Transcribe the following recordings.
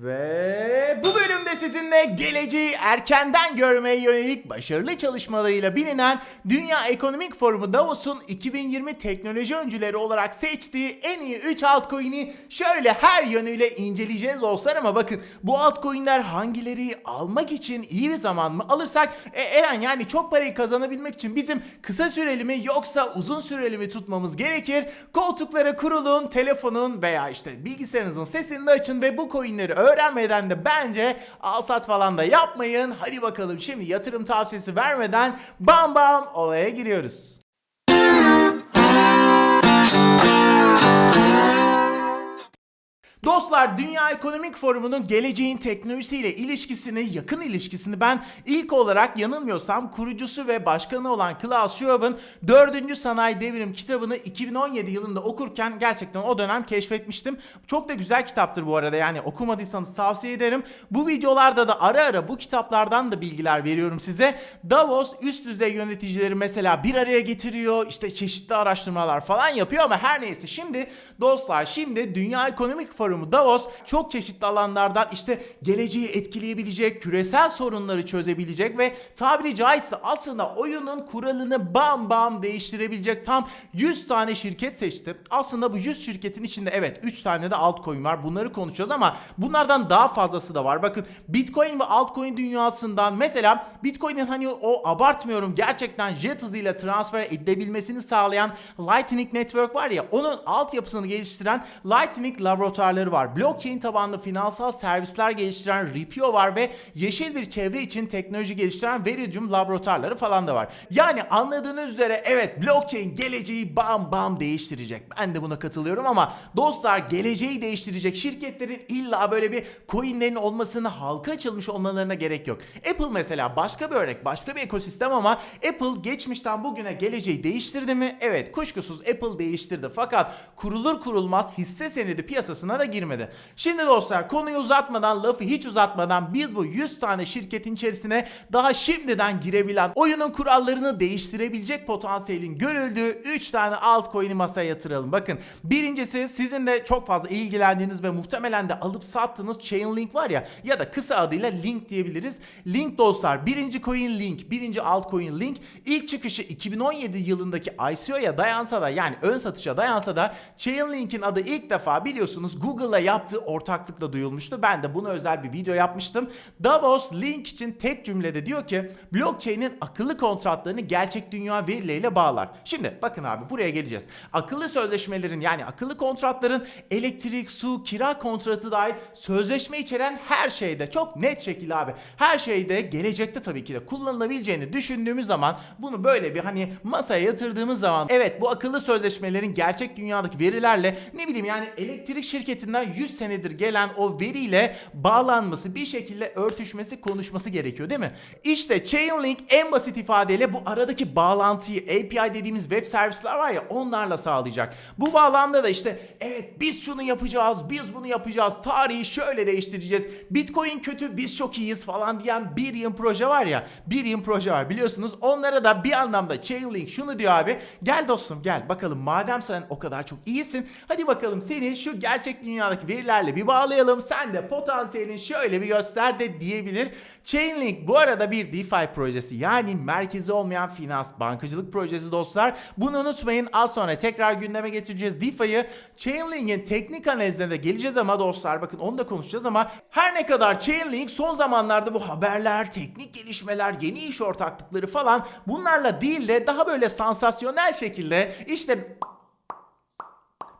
Véi! Bu bölümde sizinle geleceği erkenden görmeye yönelik başarılı çalışmalarıyla bilinen Dünya Ekonomik Forumu Davos'un 2020 teknoloji öncüleri olarak seçtiği en iyi 3 altcoin'i şöyle her yönüyle inceleyeceğiz dostlar ama bakın bu altcoin'ler hangileri almak için iyi bir zaman mı alırsak e, Eren yani çok parayı kazanabilmek için bizim kısa süreli mi yoksa uzun süreli mi tutmamız gerekir? Koltuklara kurulun, telefonun veya işte bilgisayarınızın sesini de açın ve bu coin'leri öğrenmeden de bence al sat falan da yapmayın. Hadi bakalım şimdi yatırım tavsiyesi vermeden bam bam olaya giriyoruz. Dostlar Dünya Ekonomik Forumu'nun geleceğin teknolojisiyle ilişkisini, yakın ilişkisini ben ilk olarak yanılmıyorsam kurucusu ve başkanı olan Klaus Schwab'ın 4. Sanayi Devrim kitabını 2017 yılında okurken gerçekten o dönem keşfetmiştim. Çok da güzel kitaptır bu arada yani okumadıysanız tavsiye ederim. Bu videolarda da ara ara bu kitaplardan da bilgiler veriyorum size. Davos üst düzey yöneticileri mesela bir araya getiriyor işte çeşitli araştırmalar falan yapıyor ama her neyse şimdi dostlar şimdi Dünya Ekonomik Forumu Davos çok çeşitli alanlardan işte geleceği etkileyebilecek, küresel sorunları çözebilecek ve tabiri caizse aslında oyunun kuralını bam bam değiştirebilecek tam 100 tane şirket seçti. Aslında bu 100 şirketin içinde evet 3 tane de altcoin var. Bunları konuşacağız ama bunlardan daha fazlası da var. Bakın Bitcoin ve altcoin dünyasından mesela Bitcoin'in hani o abartmıyorum gerçekten jet hızıyla transfer edilebilmesini sağlayan Lightning Network var ya onun altyapısını geliştiren Lightning laboratuvarları var. Blockchain tabanlı finansal servisler geliştiren Ripio var ve yeşil bir çevre için teknoloji geliştiren Veridium laboratuvarları falan da var. Yani anladığınız üzere evet blockchain geleceği bam bam değiştirecek. Ben de buna katılıyorum ama dostlar geleceği değiştirecek şirketlerin illa böyle bir coinlerin olmasını halka açılmış olmalarına gerek yok. Apple mesela başka bir örnek, başka bir ekosistem ama Apple geçmişten bugüne geleceği değiştirdi mi? Evet kuşkusuz Apple değiştirdi fakat kurulur kurulmaz hisse senedi piyasasına da girmedi. Şimdi dostlar konuyu uzatmadan lafı hiç uzatmadan biz bu 100 tane şirketin içerisine daha şimdiden girebilen oyunun kurallarını değiştirebilecek potansiyelin görüldüğü 3 tane altcoin'i masaya yatıralım. Bakın birincisi sizin de çok fazla ilgilendiğiniz ve muhtemelen de alıp sattığınız Chainlink var ya ya da kısa adıyla Link diyebiliriz. Link dostlar birinci coin Link, birinci altcoin Link ilk çıkışı 2017 yılındaki ICO'ya dayansa da yani ön satışa dayansa da Chainlink'in adı ilk defa biliyorsunuz Google'la yaptığı ortaklıkla duyulmuştu. Ben de buna özel bir video yapmıştım. Davos Link için tek cümlede diyor ki blockchain'in akıllı kontratlarını gerçek dünya verileriyle bağlar. Şimdi bakın abi buraya geleceğiz. Akıllı sözleşmelerin yani akıllı kontratların elektrik, su, kira kontratı dahil sözleşme içeren her şeyde çok net şekilde abi her şeyde gelecekte tabii ki de kullanılabileceğini düşündüğümüz zaman bunu böyle bir hani masaya yatırdığımız zaman evet bu akıllı sözleşmelerin gerçek dünyadaki verilerle ne bileyim yani elektrik şirketinden 100 senedir gelen o veriyle bağlanması bir şekilde örtüşmesi konuşması gerekiyor değil mi? İşte Chainlink en basit ifadeyle bu aradaki bağlantıyı API dediğimiz web servisler var ya onlarla sağlayacak. Bu bağlamda da işte evet biz şunu yapacağız biz bunu yapacağız tarihi şöyle değiştireceğiz Bitcoin kötü biz çok iyiyiz falan diyen bir yıl proje var ya bir yıl proje var biliyorsunuz onlara da bir anlamda Chainlink şunu diyor abi gel dostum gel bakalım madem sen o kadar çok iyisin hadi bakalım seni şu gerçek dünyadaki verilerle bir bağlayalım sen de potansiyelin şöyle bir göster de diyebilir. Chainlink bu arada bir DeFi projesi yani merkezi olmayan finans bankacılık projesi dostlar. Bunu unutmayın az sonra tekrar gündeme getireceğiz DeFi'yi. Chainlink'in teknik analizine de geleceğiz ama dostlar bakın onu da konuşacağız ama her ne kadar Chainlink son zamanlarda bu haberler, teknik gelişmeler, yeni iş ortaklıkları falan bunlarla değil de daha böyle sansasyonel şekilde işte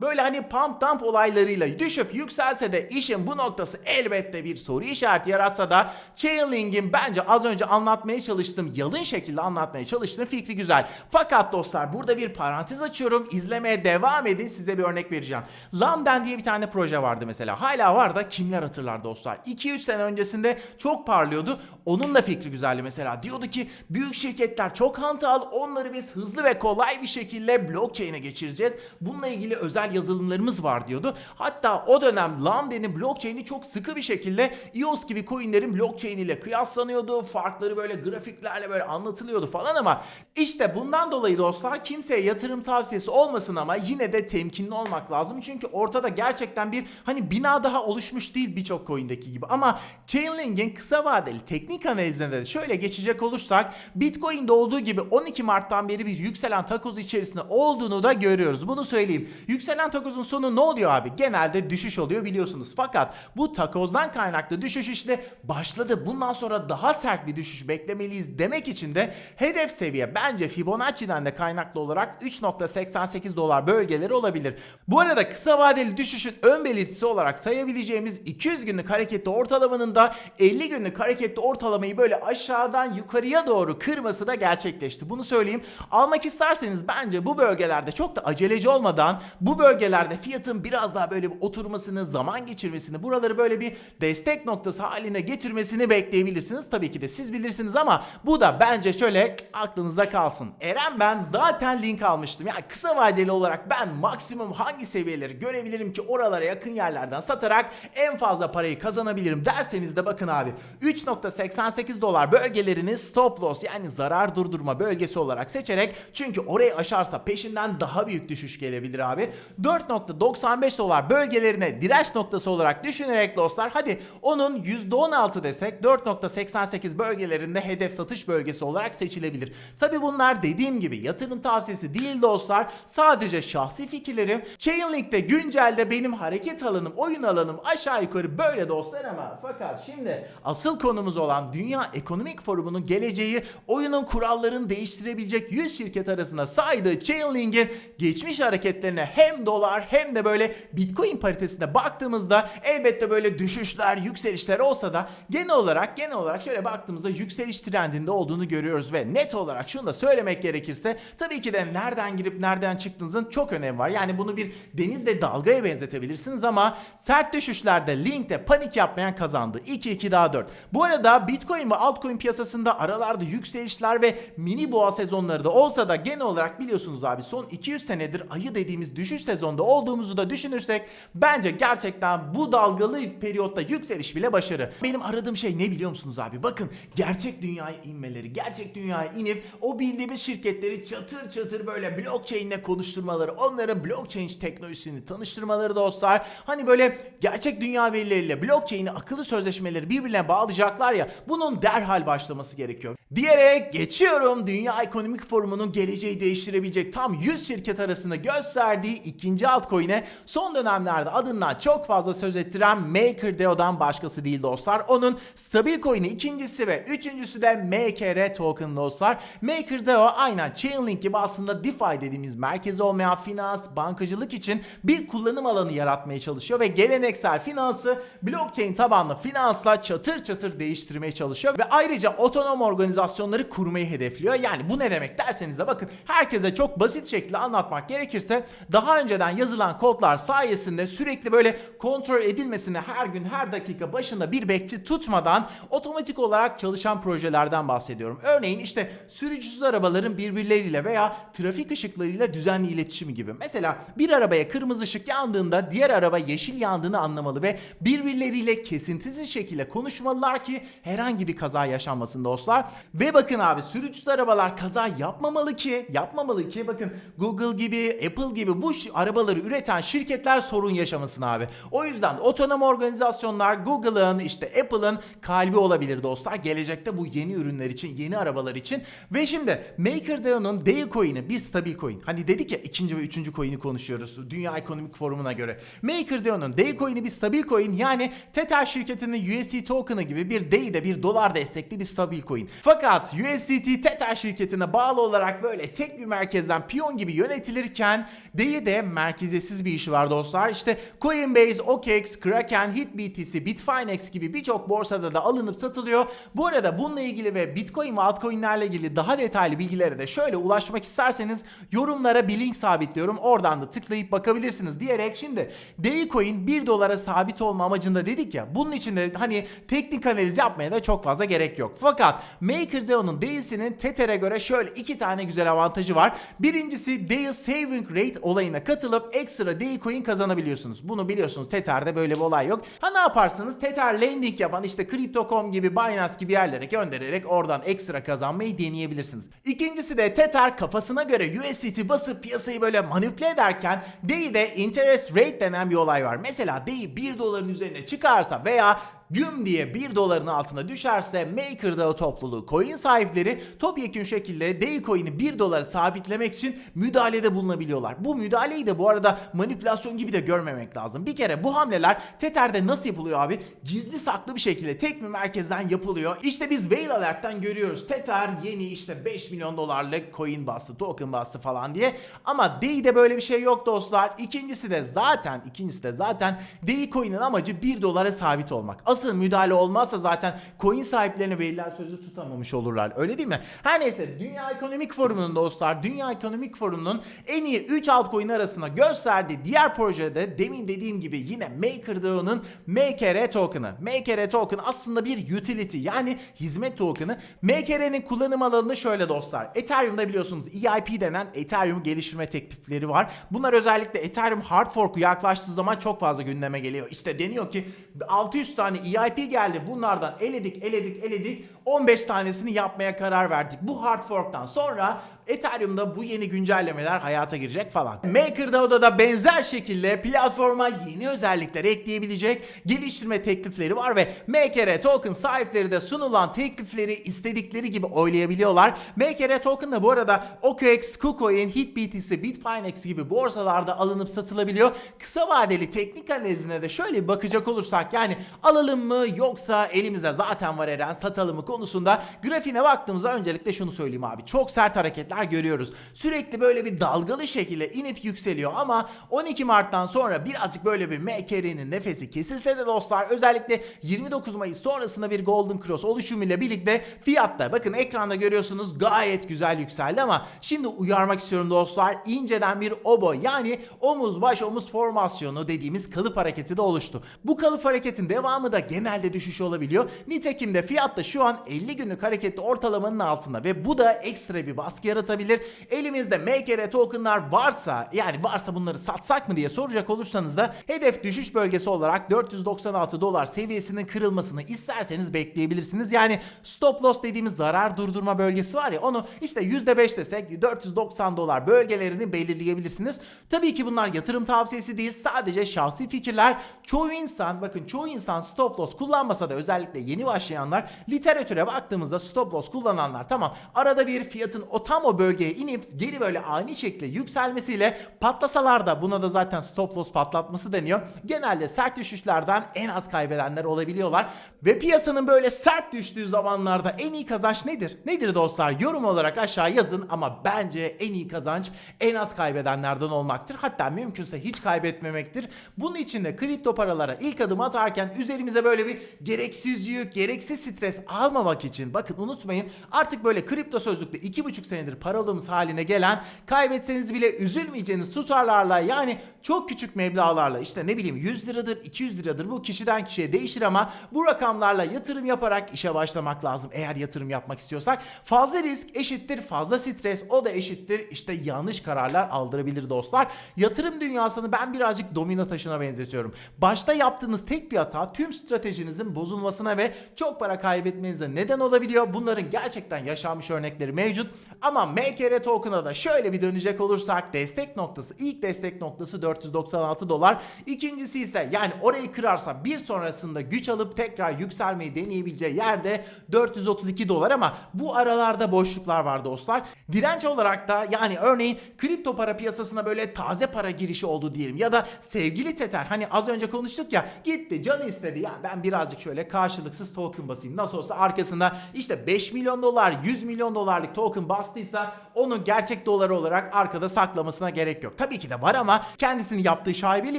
Böyle hani pump dump olaylarıyla düşüp yükselse de işin bu noktası elbette bir soru işareti yaratsa da Chainlink'in bence az önce anlatmaya çalıştığım yalın şekilde anlatmaya çalıştığım fikri güzel. Fakat dostlar burada bir parantez açıyorum. İzlemeye devam edin. Size bir örnek vereceğim. Lambden diye bir tane proje vardı mesela. Hala var da kimler hatırlar dostlar? 2-3 sene öncesinde çok parlıyordu. Onun da fikri güzeldi mesela. Diyordu ki büyük şirketler çok hantal. Onları biz hızlı ve kolay bir şekilde blockchain'e geçireceğiz. Bununla ilgili özel temel yazılımlarımız var diyordu. Hatta o dönem Lambda'nın blockchain'i çok sıkı bir şekilde EOS gibi coinlerin blockchain ile kıyaslanıyordu. Farkları böyle grafiklerle böyle anlatılıyordu falan ama işte bundan dolayı dostlar kimseye yatırım tavsiyesi olmasın ama yine de temkinli olmak lazım. Çünkü ortada gerçekten bir hani bina daha oluşmuş değil birçok coin'deki gibi. Ama Chainlink'in kısa vadeli teknik analizine de şöyle geçecek olursak Bitcoin'de olduğu gibi 12 Mart'tan beri bir yükselen takoz içerisinde olduğunu da görüyoruz. Bunu söyleyeyim. Yükselen takozun sonu ne oluyor abi? Genelde düşüş oluyor biliyorsunuz. Fakat bu takozdan kaynaklı düşüş işte başladı. Bundan sonra daha sert bir düşüş beklemeliyiz demek için de hedef seviye bence Fibonacci'den de kaynaklı olarak 3.88 dolar bölgeleri olabilir. Bu arada kısa vadeli düşüşün ön belirtisi olarak sayabileceğimiz 200 günlük hareketli ortalamanın da 50 günlük hareketli ortalamayı böyle aşağıdan yukarıya doğru kırması da gerçekleşti. Bunu söyleyeyim. Almak isterseniz bence bu bölgelerde çok da aceleci olmadan bu bölgelerde fiyatın biraz daha böyle bir oturmasını, zaman geçirmesini, buraları böyle bir destek noktası haline getirmesini bekleyebilirsiniz. Tabii ki de siz bilirsiniz ama bu da bence şöyle aklınızda kalsın. Eren ben zaten link almıştım. Yani kısa vadeli olarak ben maksimum hangi seviyeleri görebilirim ki oralara yakın yerlerden satarak en fazla parayı kazanabilirim derseniz de bakın abi 3.88 dolar bölgelerini stop loss yani zarar durdurma bölgesi olarak seçerek çünkü orayı aşarsa peşinden daha büyük düşüş gelebilir abi. 4.95 dolar bölgelerine direnç noktası olarak düşünerek dostlar hadi onun %16 desek 4.88 bölgelerinde hedef satış bölgesi olarak seçilebilir. Tabi bunlar dediğim gibi yatırım tavsiyesi değil dostlar. Sadece şahsi fikirlerim. Chainlink'te güncelde benim hareket alanım, oyun alanım aşağı yukarı böyle dostlar ama fakat şimdi asıl konumuz olan Dünya Ekonomik Forumu'nun geleceği oyunun kurallarını değiştirebilecek 100 şirket arasında saydığı Chainlink'in geçmiş hareketlerine hem dolar hem de böyle Bitcoin paritesine baktığımızda elbette böyle düşüşler, yükselişler olsa da genel olarak genel olarak şöyle baktığımızda yükseliş trendinde olduğunu görüyoruz ve net olarak şunu da söylemek gerekirse tabii ki de nereden girip nereden çıktığınızın çok önemi var. Yani bunu bir denizle dalgaya benzetebilirsiniz ama sert düşüşlerde linkte panik yapmayan kazandı. 2-2 daha 4. Bu arada Bitcoin ve altcoin piyasasında aralarda yükselişler ve mini boğa sezonları da olsa da genel olarak biliyorsunuz abi son 200 senedir ayı dediğimiz düşüş sezonda olduğumuzu da düşünürsek bence gerçekten bu dalgalı periyotta yükseliş bile başarı. Benim aradığım şey ne biliyor musunuz abi? Bakın gerçek dünyaya inmeleri, gerçek dünyaya inip o bildiğimiz şirketleri çatır çatır böyle blockchain'le konuşturmaları, onlara blockchain teknolojisini tanıştırmaları dostlar. Hani böyle gerçek dünya verileriyle blockchain'i akıllı sözleşmeleri birbirine bağlayacaklar ya bunun derhal başlaması gerekiyor. Diyerek geçiyorum Dünya Ekonomik Forumu'nun geleceği değiştirebilecek tam 100 şirket arasında gösterdiği ikinci altcoin'e son dönemlerde adından çok fazla söz ettiren MakerDAO'dan başkası değil dostlar. Onun stabil coin'i ikincisi ve üçüncüsü de MKR token dostlar. MakerDAO aynen Chainlink gibi aslında DeFi dediğimiz merkezi olmayan finans, bankacılık için bir kullanım alanı yaratmaya çalışıyor ve geleneksel finansı blockchain tabanlı finansla çatır çatır değiştirmeye çalışıyor ve ayrıca otonom organizasyonları kurmayı hedefliyor. Yani bu ne demek derseniz de bakın herkese çok basit şekilde anlatmak gerekirse daha önceden yazılan kodlar sayesinde sürekli böyle kontrol edilmesine her gün her dakika başında bir bekçi tutmadan otomatik olarak çalışan projelerden bahsediyorum. Örneğin işte sürücüsüz arabaların birbirleriyle veya trafik ışıklarıyla düzenli iletişimi gibi. Mesela bir arabaya kırmızı ışık yandığında diğer araba yeşil yandığını anlamalı ve birbirleriyle kesintisiz şekilde konuşmalılar ki herhangi bir kaza yaşanmasın dostlar. Ve bakın abi sürücüsüz arabalar kaza yapmamalı ki yapmamalı ki bakın Google gibi Apple gibi bu arabaları üreten şirketler sorun yaşamasın abi. O yüzden otonom organizasyonlar Google'ın işte Apple'ın kalbi olabilir dostlar. Gelecekte bu yeni ürünler için, yeni arabalar için. Ve şimdi MakerDAO'nun Dale coin'i bir stabil coin. Hani dedik ya ikinci ve üçüncü coin'i konuşuyoruz. Dünya Ekonomik Forumu'na göre. MakerDAO'nun Dale coin'i bir stabil coin. Yani Tether şirketinin USD token'ı gibi bir Day'de bir dolar destekli bir stabil coin. Fakat USDT Tether şirketine bağlı olarak böyle tek bir merkezden piyon gibi yönetilirken Day'i de merkeziyetsiz bir işi var dostlar. İşte Coinbase, OKEx, Kraken, HitBTC, Bitfinex gibi birçok borsada da alınıp satılıyor. Bu arada bununla ilgili ve Bitcoin ve altcoin'lerle ilgili daha detaylı bilgilere de şöyle ulaşmak isterseniz yorumlara bir link sabitliyorum. Oradan da tıklayıp bakabilirsiniz diyerek şimdi Daycoin 1 dolara sabit olma amacında dedik ya. Bunun için de hani teknik analiz yapmaya da çok fazla gerek yok. Fakat MakerDAO'nun değilsinin Tether'e göre şöyle iki tane güzel avantajı var. Birincisi DAO Saving Rate olayına katılıp ekstra DAO coin kazanabiliyorsunuz. Bunu biliyorsunuz Tether'de böyle bir olay yok. Ha ne yaparsınız? Tether lending yapan işte Crypto.com gibi Binance gibi yerlere göndererek oradan ekstra kazanmayı deneyebilirsiniz. İkincisi de Tether kafasına göre USDT basıp piyasayı böyle manipüle ederken DAI'de interest rate denen bir olay var. Mesela DAI 1 doların üzerine çıkarsa veya güm diye 1 doların altına düşerse MakerDAO topluluğu coin sahipleri topyekün şekilde DAI coin'i 1 dolara sabitlemek için müdahalede bulunabiliyorlar. Bu müdahaleyi de bu arada manipülasyon gibi de görmemek lazım. Bir kere bu hamleler Tether'de nasıl yapılıyor abi? Gizli saklı bir şekilde tek bir merkezden yapılıyor. İşte biz Whale Alert'ten görüyoruz. Tether yeni işte 5 milyon dolarlık coin bastı, token bastı falan diye. Ama DAI'de böyle bir şey yok dostlar. İkincisi de zaten, ikincisi de zaten DAI coin'in amacı 1 dolara sabit olmak. Asıl müdahale olmazsa zaten coin sahiplerine verilen sözü tutamamış olurlar. Öyle değil mi? Her neyse Dünya Ekonomik Forumu'nun dostlar, Dünya Ekonomik Forumu'nun en iyi 3 altcoin arasında gösterdiği diğer projede demin dediğim gibi yine MakerDAO'nun MKR token'ı. MKR token aslında bir utility yani hizmet token'ı. MKR'nin kullanım alanında şöyle dostlar. Ethereum'da biliyorsunuz EIP denen Ethereum geliştirme teklifleri var. Bunlar özellikle Ethereum hard fork'u yaklaştığı zaman çok fazla gündeme geliyor. İşte deniyor ki 600 tane EIP geldi. Bunlardan eledik, eledik, eledik. 15 tanesini yapmaya karar verdik. Bu hard fork'tan sonra Ethereum'da bu yeni güncellemeler hayata girecek falan. MakerDAO'da da benzer şekilde platforma yeni özellikler ekleyebilecek geliştirme teklifleri var ve MKR token sahipleri de sunulan teklifleri istedikleri gibi oylayabiliyorlar. MKR token da bu arada OKX, KuCoin, HitBTC, Bitfinex gibi borsalarda alınıp satılabiliyor. Kısa vadeli teknik analizine de şöyle bir bakacak olursak yani alalım mı yoksa elimizde zaten var Eren satalım mı konusunda grafiğine baktığımızda öncelikle şunu söyleyeyim abi. Çok sert hareketler görüyoruz. Sürekli böyle bir dalgalı şekilde inip yükseliyor ama 12 Mart'tan sonra birazcık böyle bir MKR'nin nefesi kesilse de dostlar özellikle 29 Mayıs sonrasında bir Golden Cross oluşumuyla birlikte fiyatta bakın ekranda görüyorsunuz gayet güzel yükseldi ama şimdi uyarmak istiyorum dostlar inceden bir obo yani omuz baş omuz formasyonu dediğimiz kalıp hareketi de oluştu. Bu kalıp hareketin devamı da genelde düşüş olabiliyor. Nitekim de fiyatta şu an 50 günlük hareketli ortalamanın altında ve bu da ekstra bir baskı yaratabilir. Elimizde MKR tokenlar varsa yani varsa bunları satsak mı diye soracak olursanız da hedef düşüş bölgesi olarak 496 dolar seviyesinin kırılmasını isterseniz bekleyebilirsiniz. Yani stop loss dediğimiz zarar durdurma bölgesi var ya onu işte %5 desek 490 dolar bölgelerini belirleyebilirsiniz. Tabii ki bunlar yatırım tavsiyesi değil sadece şahsi fikirler. Çoğu insan bakın çoğu insan stop loss kullanmasa da özellikle yeni başlayanlar literatüre baktığımızda stop loss kullananlar tamam arada bir fiyatın o tam o bölgeye inip geri böyle ani şekilde yükselmesiyle patlasalar da buna da zaten stop loss patlatması deniyor. Genelde sert düşüşlerden en az kaybedenler olabiliyorlar. Ve piyasanın böyle sert düştüğü zamanlarda en iyi kazanç nedir? Nedir dostlar? Yorum olarak aşağı yazın ama bence en iyi kazanç en az kaybedenlerden olmaktır. Hatta mümkünse hiç kaybetmemektir. Bunun için de kripto paralara ilk adım atarken üzerimize böyle bir gereksiz yük, gereksiz stres almamak için bakın unutmayın artık böyle kripto sözlükte 2,5 senedir paralımız haline gelen kaybetseniz bile üzülmeyeceğiniz tutarlarla yani çok küçük meblağlarla işte ne bileyim 100 liradır 200 liradır bu kişiden kişiye değişir ama bu rakamlarla yatırım yaparak işe başlamak lazım eğer yatırım yapmak istiyorsak. Fazla risk eşittir fazla stres o da eşittir işte yanlış kararlar aldırabilir dostlar. Yatırım dünyasını ben birazcık domino taşına benzetiyorum. Başta yaptığınız tek bir hata tüm stratejinizin bozulmasına ve çok para kaybetmenize neden olabiliyor. Bunların gerçekten yaşanmış örnekleri mevcut. Ama MKR token'a da şöyle bir dönecek olursak destek noktası ilk destek noktası 496 dolar. İkincisi ise yani orayı kırarsa bir sonrasında güç alıp tekrar yükselmeyi deneyebileceği yerde 432 dolar ama bu aralarda boşluklar var dostlar. Direnç olarak da yani örneğin kripto para piyasasına böyle taze para girişi oldu diyelim ya da sevgili Tether hani az önce konuştuk ya gitti canı istedi ya ben birazcık şöyle karşılıksız token basayım nasıl olsa arkasında işte 5 milyon dolar 100 milyon dolarlık token bastıysa yaptıysa onu gerçek dolar olarak arkada saklamasına gerek yok. Tabii ki de var ama kendisini yaptığı şaibeli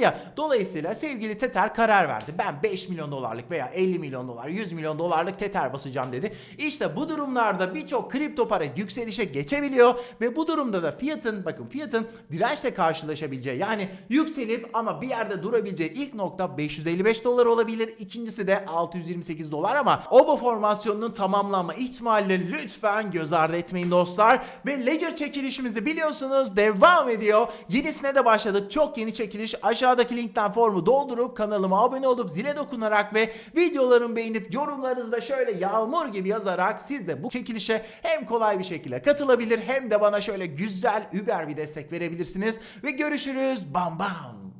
ya. Dolayısıyla sevgili Teter karar verdi. Ben 5 milyon dolarlık veya 50 milyon dolar, 100 milyon dolarlık Tether basacağım dedi. İşte bu durumlarda birçok kripto para yükselişe geçebiliyor ve bu durumda da fiyatın bakın fiyatın dirençle karşılaşabileceği yani yükselip ama bir yerde durabileceği ilk nokta 555 dolar olabilir. İkincisi de 628 dolar ama o bu formasyonunun tamamlanma ihtimalini lütfen göz ardı etmeyin dostlar. Ve Ledger çekilişimizi biliyorsunuz devam ediyor. Yenisine de başladık. Çok yeni çekiliş. Aşağıdaki linkten formu doldurup kanalıma abone olup zile dokunarak ve videolarımı beğenip yorumlarınızda şöyle yağmur gibi yazarak siz de bu çekilişe hem kolay bir şekilde katılabilir hem de bana şöyle güzel über bir destek verebilirsiniz. Ve görüşürüz. Bam bam.